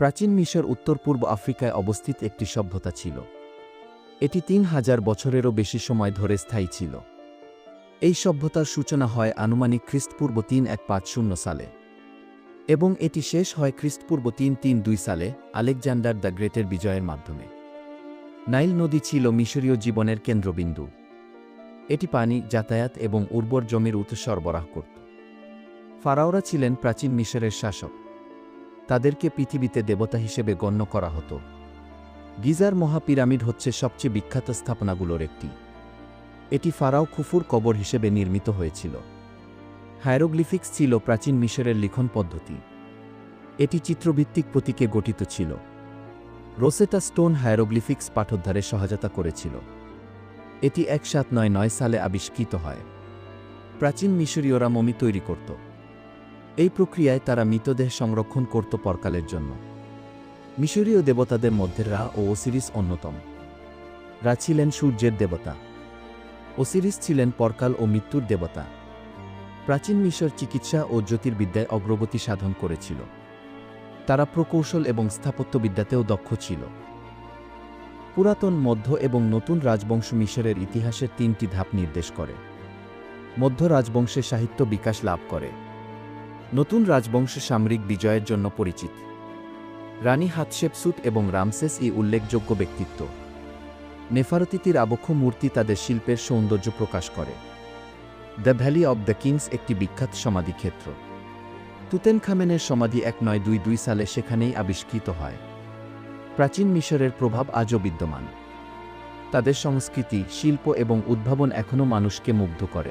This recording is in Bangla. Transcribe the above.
প্রাচীন মিশর উত্তর পূর্ব আফ্রিকায় অবস্থিত একটি সভ্যতা ছিল। এটি তিন হাজার বছরেরও বেশি সময় ধরে স্থায়ী ছিল। এই সভ্যতার সূচনা হয় আনুমানিক খ্রিস্টপূর্ব তিন এক পাঁচ শূন্য সালে এবং এটি শেষ হয় খ্রিস্টপূর্ব তিন তিন দুই সালে আলেকজান্ডার দ্য গ্রেটের বিজয়ের মাধ্যমে। নাইল নদী ছিল মিশরীয় জীবনের কেন্দ্রবিন্দু। এটি পানি, যাতায়াত এবং উর্বর জমির উৎস সরবরাহ করত। ফারাওরা ছিলেন প্রাচীন মিশরের শাসক। তাদেরকে পৃথিবীতে দেবতা হিসেবে গণ্য করা হতো। গিজার মহাপিরামিড হচ্ছে সবচেয়ে বিখ্যাত স্থাপনাগুলোর একটি। এটি ফারাও খুফুর কবর হিসেবে নির্মিত হয়েছিল। হায়ারোগ্লিফিক্স ছিল প্রাচীন মিশরের লিখন পদ্ধতি। এটি চিত্রভিত্তিক প্রতীকে গঠিত ছিল। রোসেটা স্টোন হায়ারোগ্লিফিক্স পাঠোদ্ধারে সহায়তা করেছিল। এটি এক সাত নয় নয় সালে আবিষ্কৃত হয়। প্রাচীন মিশরীয়রা মমি তৈরি করত। এই প্রক্রিয়ায় তারা মৃতদেহ সংরক্ষণ করত পরকালের জন্য। মিশরীয় দেবতাদের মধ্যে রা ও ওসিরিস অন্যতম। রা ছিলেন সূর্যের দেবতা। ওসিরিস ছিলেন পরকাল ও মৃত্যুর দেবতা। প্রাচীন মিশর চিকিৎসা ও জ্যোতির্বিদ্যায় অগ্রগতি সাধন করেছিল। তারা প্রকৌশল এবং স্থাপত্যবিদ্যাতেও দক্ষ ছিল। পুরাতন, মধ্য এবং নতুন রাজবংশ মিশরের ইতিহাসের তিনটি ধাপ নির্দেশ করে। মধ্য রাজবংশে সাহিত্য বিকাশ লাভ করে। নতুন রাজবংশ সামরিক বিজয়ের জন্য পরিচিত। রানী হাতশেপসুত এবং রামসেস ই উল্লেখযোগ্য ব্যক্তিত্ব। নেফারতিতির আবক্ষ মূর্তি তাদের শিল্পের সৌন্দর্য প্রকাশ করে। The valley of the kings একটি বিখ্যাত সমাধিক্ষেত্র তুতেনখামেনের সমাধি এক নয় দুই দুই সালে সেখানেই আবিষ্কৃত হয়। প্রাচীন মিশরের প্রভাব আজও বিদ্যমান। তাদের সংস্কৃতি, শিল্প এবং উদ্ভাবন এখনও মানুষকে মুগ্ধ করে।